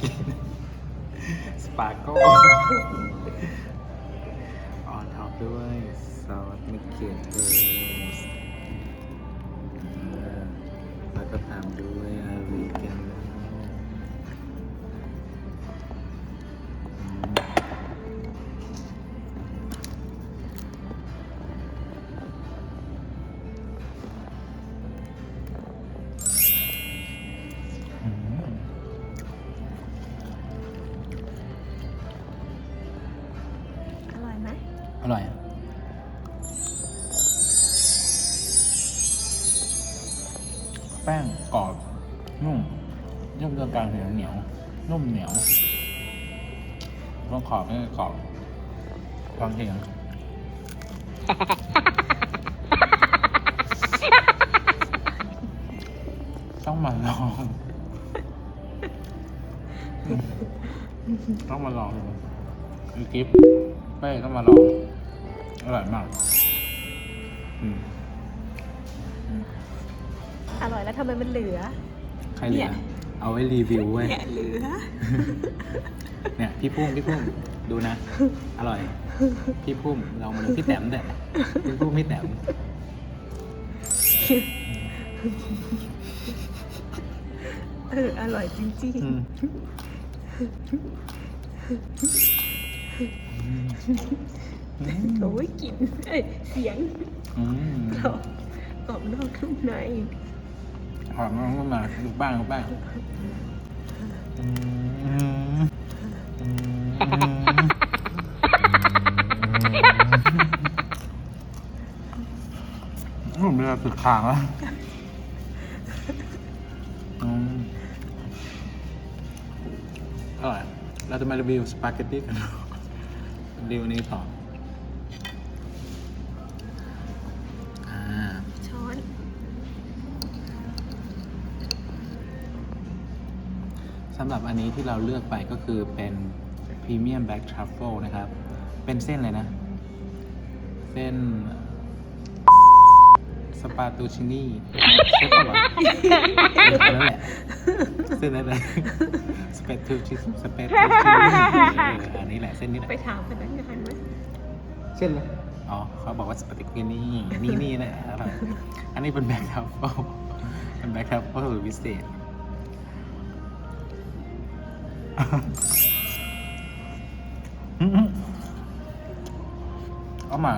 กิสปาโก้ออนท็อปด้วยซอสมะเขือเทศ อร่อย แป้งกรอบ นุ่มนุ่มจนกลางเหนียวเหนียวนุ่มเหนียวต้องขอบไม่กรอบฟังเสียงต้องมาลอง ต้องมาลองดูคือกิฟเป้ต้องมาลอง อร่อยมากอืมอร่อยแล้วทำไมมันเหลือ ใครเหลืเนี่อย เอาไว้รีวิวเว้ย เนี่ยเหลือ เนี่ยพี่พุ่มพี่พุ่มดูนะ อร่อย พี่พุ่มลองมาดูพี่แต้มเด็ดพี่พุ่มพี่แต้มเอออร่อยจริงอืมๆ โอ้ยกลิ่นเอ้ยเสียงอืมกรอบกรอบนอกนุ่มในหอมมากขึ้นมาดูบ้างดูบ้างอืมอืมผมเวลาสุดขางแล้วอืมอร่อยเราจะมารีวิวสปาเกตตี้กันรีวิวนี้ต่อำหรับอันนี้ที่เราเลือกไปก็คือเป็นพรีเมียมแบ็กทรัฟเฟิลนะครับ เป็นเส้นเลยนะ เส้นสปาตูชินี่ใช่ปะวะเออนั่นแหละเส้นนั้นแหละสเปตูชิสเปตูชินี่อันนี้แหละเส้นนี้แหละ ไปถามพนักงานไหมเช่นเลยอ๋อ เขาบอกว่าสปาเกตตี้นี่นี่นี่แหละอร่อยอันนี้เป็นแบ็กทรัฟเฟิลเป็นแบ็กทรัฟเฟิลพิเศษอืม เอามา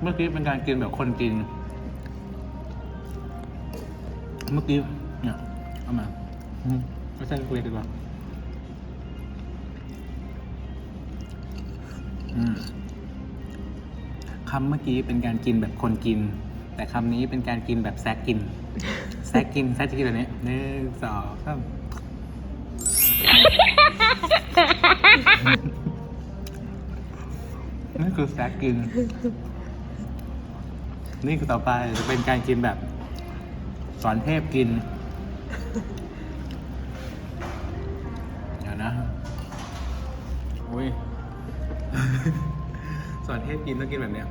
เมื่อกี้เป็นการกินแบบคนกิน เมื่อกี้เนี่ยเอามาไม่ใช่คุยดีกว่าคำเมื่อกี้เป็นการกินแบบคนกิน แต่คำนี้เป็นการกินแบบแซกกิน แซกกินแซกจะกินแบบนี้หนึ่งสองสาม นี่คือแซกกิน นี่คือต่อไปจะเป็นการกินแบบ สอนเทพกิน เดี๋ยวนะ อุ้ย สอนเทพกินต้องกินแบบเนี้ย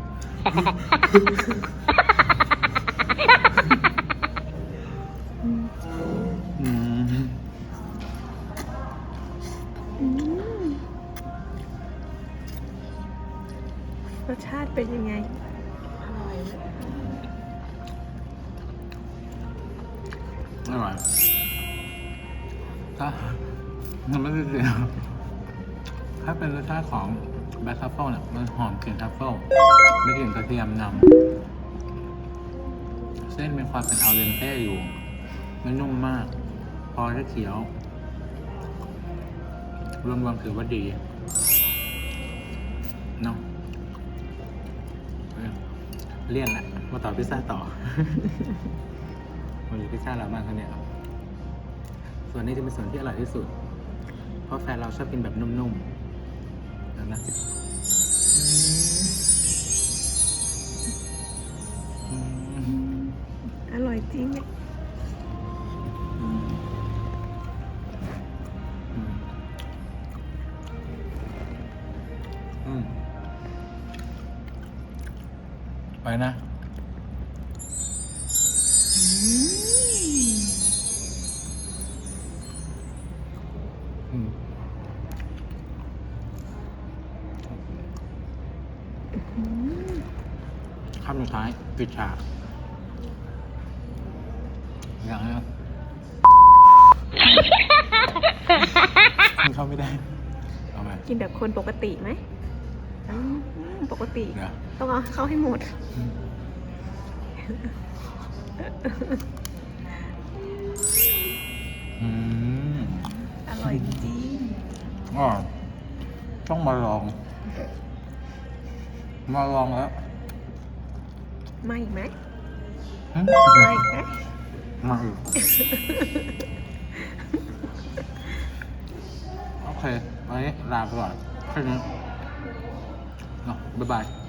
าติเป็นยังไง อร่อยถ้ามันไม่ได้เสียถ้าเป็นรสชาติของแบล็คทัฟเฟิลเนี่ยมันหอมกลิ่นทัฟเฟิลไม่กลิ่นกระเทียมนำเส้นมีความเป็นอัลเดนเต้อยู่ไม่นุ่มมาก พอได้เคี้ยว รวมๆถือว่าดีเนาะ เลี่ยนละมาต่อพิซซ่าต่อ วันนี้พิซซ่าเราบ้างครับเนี่ยส่วนนี้จะเป็นส่วนที่อร่อยที่สุด เพราะแฟนเราชอบกินแบบนุ่มๆแล้วนะอืมอร่อยจริงอะอืมอืม ไปนะอืมคำสุดท้ายปิดฉากอย่างนี้มันเข้าไม่ได้ เอาไหมกินแบบคนปกติไหมอืม ปกติเดี๋ยวต้องเอาเข้าให้หมด อืมอร่อยจริงอ๋อต้องมาลอง มาลองแล้วไม่อีกไหมหึไม่อีกไหมมาอีกโอเควันนี้ลาไปก่อนแค่นี้ เนาะบ๊ายบาย